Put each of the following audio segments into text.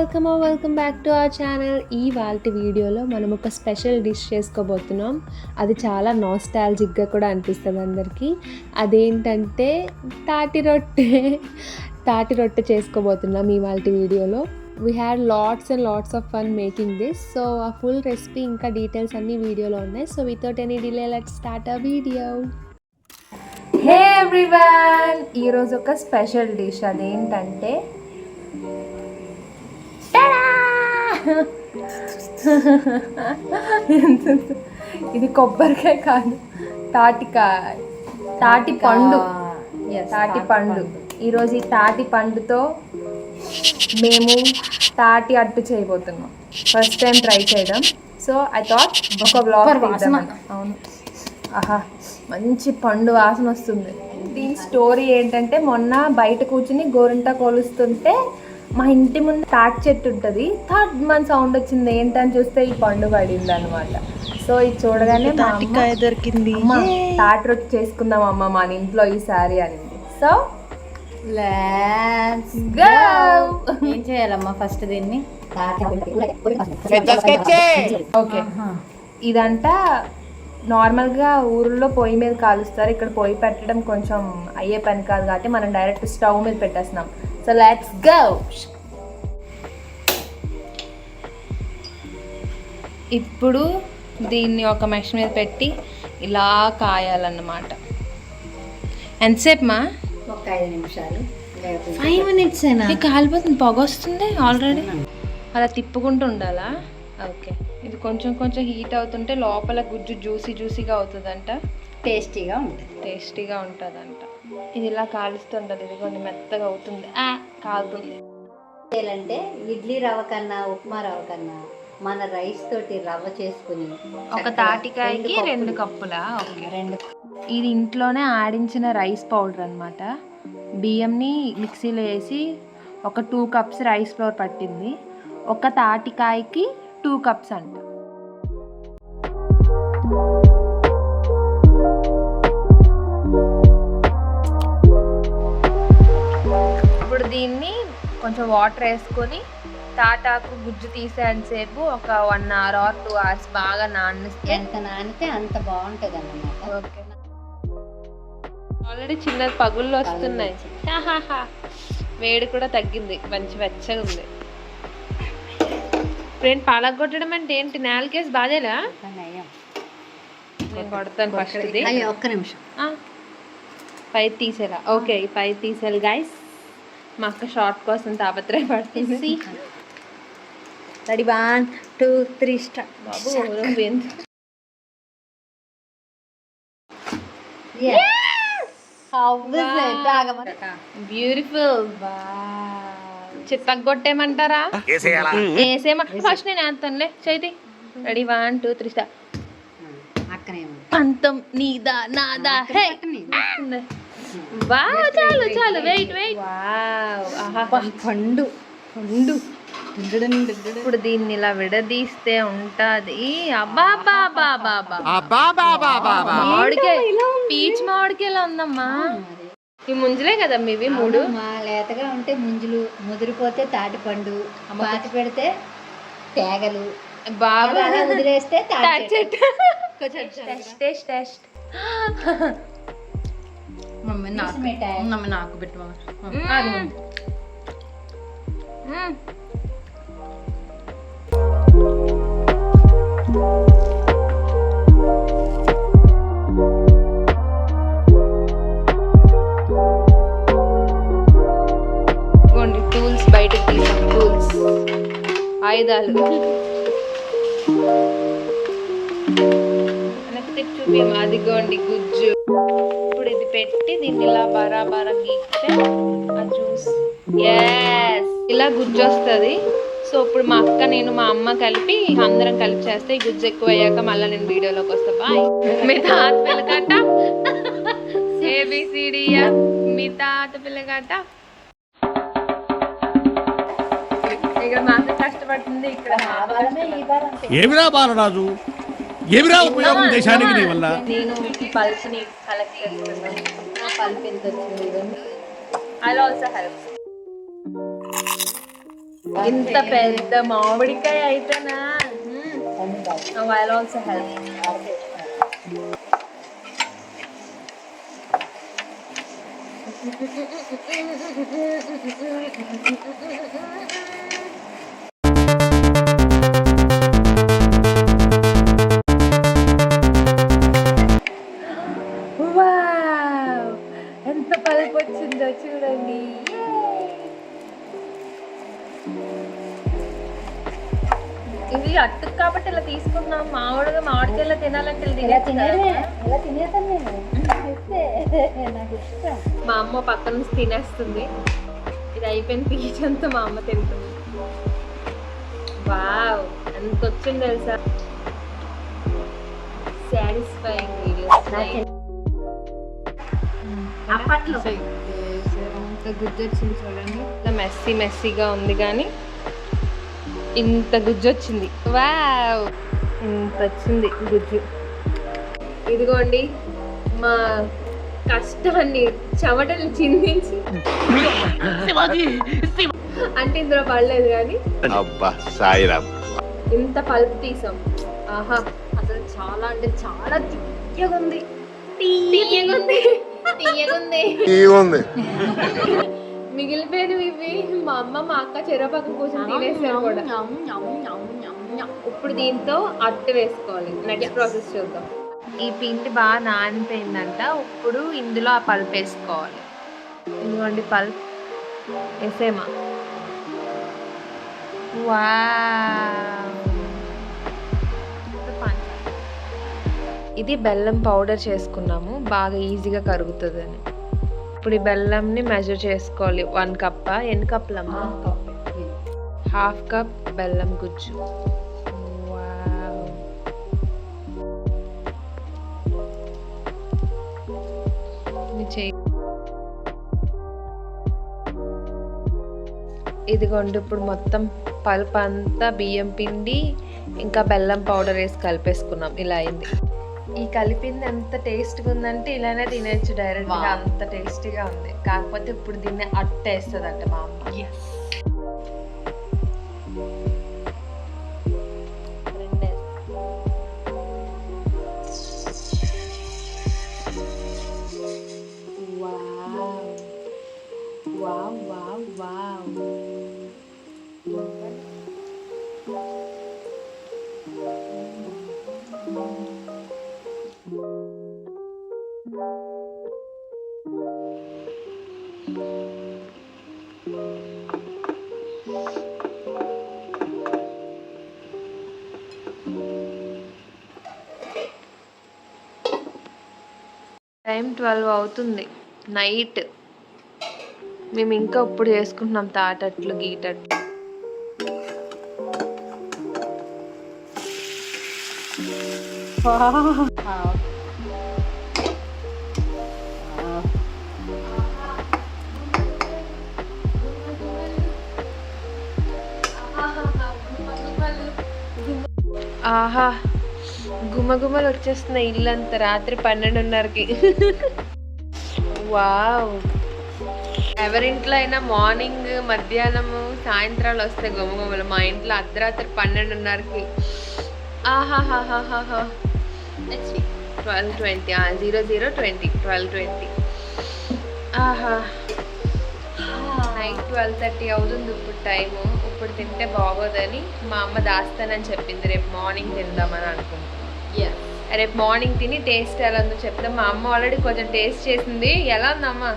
Welcome welcome back to our channel ఈ వాళ్ళ వీడియోలో మనం ఒక స్పెషల్ డిష్ చేసుకోబోతున్నాం. అది చాలా నాస్టాలజిక్గా కూడా అనిపిస్తుంది అందరికీ. అదేంటంటే తాటి రొట్టె తాటి రొట్టె చేసుకోబోతున్నాం ఈ వాళ్ళ వీడియోలో. We had lots and lots of fun making this so ఆ ఫుల్ రెసిపీ ఇంకా డీటెయిల్స్ అన్ని వీడియోలో ఉన్నాయి. So without any delay let start a video hey everyone ఈరోజు ఒక స్పెషల్ డిష్ అదేంటంటే ఇది కొబ్బరికాయ కాదు. తాటికాయ. తాటి పండు. తాటి పండు. ఈరోజు ఈ తాటి పండుతో మేము తాటి అట్టు చేయబోతున్నాం. ఫస్ట్ టైం ట్రై చేయడం సో ఐ థాట్ ఒక బ్లాగ్ అవును. ఆహా మంచి పండు వాసన వస్తుంది. దీని స్టోరీ ఏంటంటే మొన్న బయట కూర్చుని గోరింట కొలుస్తుంటే మా ఇంటి ముందు తాటి చెట్టు ఉంటుంది. థర్డ్ మన సౌండ్ వచ్చింది. ఏంటని చూస్తే ఈ పండు పడింది అనమాట సో ఇది చూడగానే మా అమ్మ, దొరికింది. తాటి రొట్టె చేసుకుందాం అమ్మ మన ఇంట్లో ఈసారి అనింది. సో లెట్స్ గో ఏం చేయాలమ్మా ఫస్ట్ దీన్ని? ఓకే. ఇదంట నార్మల్గా ఊర్లో పొయ్యి మీద కాలుస్తారు. ఇక్కడ పొయ్యి పెట్టడం కొంచెం అయ్యే పని కాదు కాబట్టి మనం డైరెక్ట్ స్టవ్ మీద పెట్టేస్తున్నాం. సో లెట్స్ గో ఇప్పుడు దీన్ని ఒక మెష్ మీద పెట్టి ఇలా కాయాలన్నమాట. ఎంతసేపు మా ఒక ఐదు నిమిషాలు. ఫైవ్ మినిట్స్ ఇది కాలిపోతుంది పొగ వస్తుంది ఆల్రెడీ అలా తిప్పుకుంటూ ఉండాలా? ఓకే. ఇది కొంచెం కొంచెం హీట్ అవుతుంటే లోపల గుజ్జు జ్యూసీ జ్యూసీగా అవుతుందంట. టేస్టీగా ఉంటుంది. టేస్టీగా ఉంటుందంట. ఇది ఇలా కాలుస్తుంటుంది ఇది కొన్ని మెత్తగా అవుతుంది. ఆ, కాలుతుంది. చేయాలంటే ఇడ్లీ రవ్వ కన్నా ఉప్మా రవ్వ కన్నా మన రైస్ తోటి రవ్వ చేసుకుని ఒక తాటికాయకి రెండు కప్పులా. రెండు ఇది ఇంట్లోనే ఆడించిన రైస్ పౌడర్ అనమాట బియ్యంని మిక్సీలో వేసి ఒక టూ కప్స్ రైస్ ఫ్లోర్ పట్టింది. ఒక తాటికాయకి టూ కప్స్ అంట. కొంచెం వాటర్ వేసుకొని తాటాకు గుజ్జు తీసేంతసేపు ఒక one hour or two hours బాగా నానిస్తే ఎంత నానితే అంత బాగుంటుంది అన్నమాట ఓకే. ఆల్రెడీ చిన్న పగుళ్ళు వస్తున్నాయి. వేడి కూడా తగ్గింది. మంచి వెచ్చగా ఉంది. ఫ్రెండ్ పాలగొట్టడం అంటే ఏంటి? నేలకేసి బాధేలా. నేను కొడతాను ఫస్ట్ ఒక్క నిమిషం. పై తీసేలా. ఓకే పై తీసేయాలి గైస్ మా అక్క షార్ట్ కోసం తాపత్రయపడుతుంది. Ready one two three start బాబు ఎంత బ్యూటిఫుల్ చిత్తకు కొట్టేయమంటారా వేసేమా ఫస్ట్ నేను వేస్తానులే Chaiti. Ready one two three start పంతం నీదా నాదా హే! వావ్ చాలు చాలు వెయిట్ వెయిట్. వావ్ ఆహా. పండు పండు. ఇప్పుడు దీన్ని ఇలా విడదీస్తే ఉంటది. అబ్బా బాబా బాబా మామిడికాయ పీచ్ మామిడికాయలా ఉందమ్మా. ఈ ముంజలే కదా ఇవి మూడు. మా లేతగా ఉంటే ముంజులు ముదిరిపోతే తాటి పండు పాతి పెడితే తేగలు. అలా వదిలేస్తే టెస్ట్. టెస్ట్. మమ్మీ నాకు మిఠాయి. మమ్మీ నాకు పెట్టు మమ్మీ ఇదిగోండి టూల్స్ బయటకు తీసాం టూల్స్ ఆయుధాలు వెనక్కి తిప్పి అదిగోండి గుజ్జు. ఇప్పుడు ఇది పెట్టి దీన్ని ఇలా బరా బరా గీస్తే ఆ జ్యూస్ ఎస్ ఇలా గుజ్జు వస్తుంది. సో ఇప్పుడు మా అక్క నేను మా అమ్మ కలిపి అందరం కలిపి చేస్తే ఈ గుజ్జు ఎక్కువ అయ్యాక మళ్ళీ నేను వీడియోలోకి వస్తా. బాయ్ మీ తాత పిల్లగట్ట ఏబిసిడియా e, మీ తాత పిల్లగట్ట ఇక్కడ మా అక్క కష్టపడుతుంది ఇక్కడ. ఏమిరా బాలరాజు? ఏమిరా ఉపయోగం దేశానికి నీ వల్ల నేను ఈ పల్స్ని కలెక్ట్ చేస్తున్నాను ఆ పల్పు ఎంత వచ్చింది ఇదండి ఐ ఆల్సో హెల్ప్ ఇంత పెద్ద మామిడికాయ అయితేనా ఐ ఆల్సో హెల్ప్ వావ్ ఇది అట్టు కాబట్టి ఇలా తీసుకున్నాం మామిడిగా తినాలంటే ఇలా ఇలా తినేయచ్చు తినేదే. ఇలా తినేసాను నేను. అయితే నాకు ఇష్టం మా అమ్మ పక్కన నుంచి తినేస్తుంది. ఇది అయిపోయిన పీచ్ అంతా మా అమ్మ తింటుంది. వావ్ ఎంత వచ్చింది తెలుసా? సాటిస్ఫైయింగ్ వీడియోస్ అప్పట్లో. అంత గుజ్జు వచ్చింది చూడండి. ఇట్లా మెస్సీ మెస్సీగా ఉంది కానీ ఇంత గుజ్జు వచ్చింది వావ్! ఇంత వచ్చింది గుజ్జు. ఇదిగోండి మా కష్టాన్ని చెమటలు చిందించి. అంటే ఇందులో పడలేదు కానీ అబ్బా సాయిరామ్ ఇంత పల్పు తీసాం. ఆహా అసలు చాలా అంటే చాలా తీయగా ఉంది. తీయగా ఉంది. తీయగా ఉంది మిగిలిపోయినవి ఇవి. మా అమ్మ మా అక్క చెరపక్క కోసం తినేసారు కూడా. ఇప్పుడు దీంతో అట్టు వేసుకోవాలి. నెక్స్ట్ ప్రాసెస్ చూద్దాం. ఈ పిండి బాగా నానిపోయిందంట. ఇప్పుడు ఇందులో ఆ పల్ప్ వేసుకోవాలి. ఇదిగోండి పల్ప్. వేసేమా వావ్. ఇది బెల్లం పౌడర్ చేసుకున్నాము. బాగా ఈజీగా కరుగుతుందని. ఇప్పుడు ఈ బెల్లంని మెజర్ చేసుకోవాలి. వన్ కప్ప ఎన్ని కప్పులమ్మా? Half cup. బెల్లం గుజ్జు. ఇదిగోండి ఇప్పుడు మొత్తం పల్ప్ అంతా బియ్యం పిండి ఇంకా బెల్లం పౌడర్ వేసి కలిపేసుకున్నాం. ఇలా అయింది. ఈ కలిపింది ఎంత టేస్ట్గా ఉందంటే ఇలానే తినేచ్చు డైరెక్ట్గా. అంత టేస్టీగా ఉంది. కాకపోతే ఇప్పుడు దీన్ని అట్టేస్తుందంట మా అమ్మ. టైం ట్వెల్వ్ అవుతుంది. నైట్. మేము ఇంకా ఇప్పుడు చేసుకుంటున్నాం తాటట్లు గీటట్లు ఆహా గుమగుమలు వచ్చేస్తున్నాయి ఇల్లంతా రాత్రి పన్నెండున్నరకి. వావ్. ఎవరింట్లో అయినా మార్నింగ్ మధ్యాహ్నము సాయంత్రాలు వస్తాయి గుమగుమలు. మా ఇంట్లో అర్ధరాత్రి పన్నెండున్నరకి. ఆహాహాహాహా twelve twenty. Zero zero twenty. Twelve twenty. ఆహా. నైట్ ట్వెల్వ్ థర్టీ అవుతుంది ఇప్పుడు టైము. ఇప్పుడు తింటే బాగోదని మా అమ్మ దాస్తానని చెప్పింది. రేపు మార్నింగ్ తిందామని అనుకుంటున్నాను రేపు మార్నింగ్ తిని టేస్ట్ ఎలా ఉందో చెప్తాం మా అమ్మ ఆల్రెడీ కొంచెం టేస్ట్ చేసింది. ఎలా ఉందమ్మా?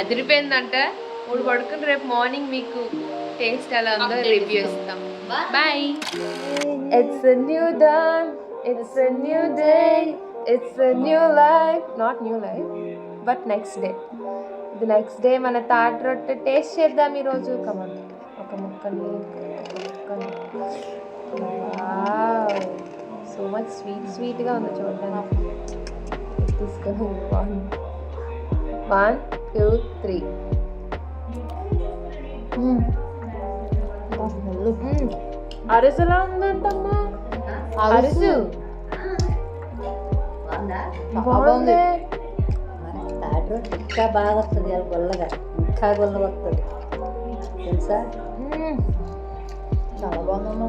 అదిరిపోయిందంట. మూడు పడుకుని రేపు మార్నింగ్ మీకు టేస్ట్ ఎలా ఉందో రివ్యూ ఇస్తాం. Bye it's a new dawn. It's a new day it's a new life not new life but next day ఇది నెక్స్ట్ డే మన తాటి రొట్టె టేస్ట్ చేద్దాం ఈరోజు. కమన్ ఒక ముక్కని సో మచ్ స్వీట్ స్వీట్గా ఉంది చూడడానికి. తీసుకొని వన్ వన్ టూ త్రీ అరసలా ఉందంటమ్మా? అరసు. బాగుందా. రొట్టె ఇంకా బాగా వస్తుంది ఇలా గొల్లగా. ఇంకా గొల్లగా వస్తుంది. తెలుసా? చాలా బాగుందమ్మా.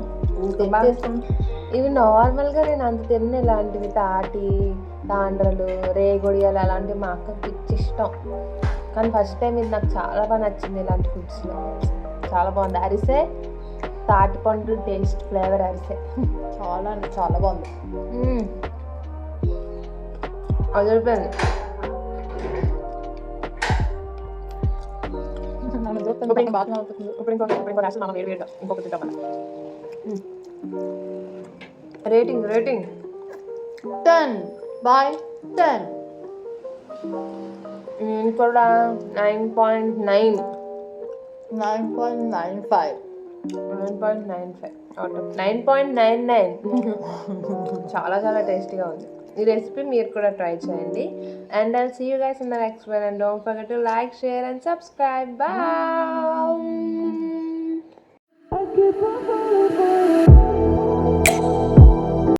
ఇవి నార్మల్గా నేను అంత తిన్న. ఇలాంటివి తాటి తాండ్రలు రేగొడియాలు అలాంటివి మా అక్కకి పిచ్చి ఇష్టం. కానీ ఫస్ట్ టైం ఇది నాకు చాలా బాగా నచ్చింది ఇలాంటి ఫుడ్స్లో. చాలా బాగుంది. అరిసే తాటి పండు టేస్ట్ ఫ్లేవర్ అరిసే. చాలా అంటే చాలా బాగుంది. అదిరిపోయింది. చూస్తుంటే బాగా అనిపిస్తుంది ఇప్పుడు ఇంకొక ఇప్పుడు ఇంకో రాష్ట్రం వేడి వేడిగా ఇంకొక తింటాం rating rating ten by ten నేను కూడా nine point nine nine point nine five nine point nine five nine point nine nine చాలా చాలా టేస్టీగా ఉంది. ఈ రెసిపీ మీరు కూడా ట్రై చేయండి. And I'll see you guys in the next one and don't forget to like share and subscribe bye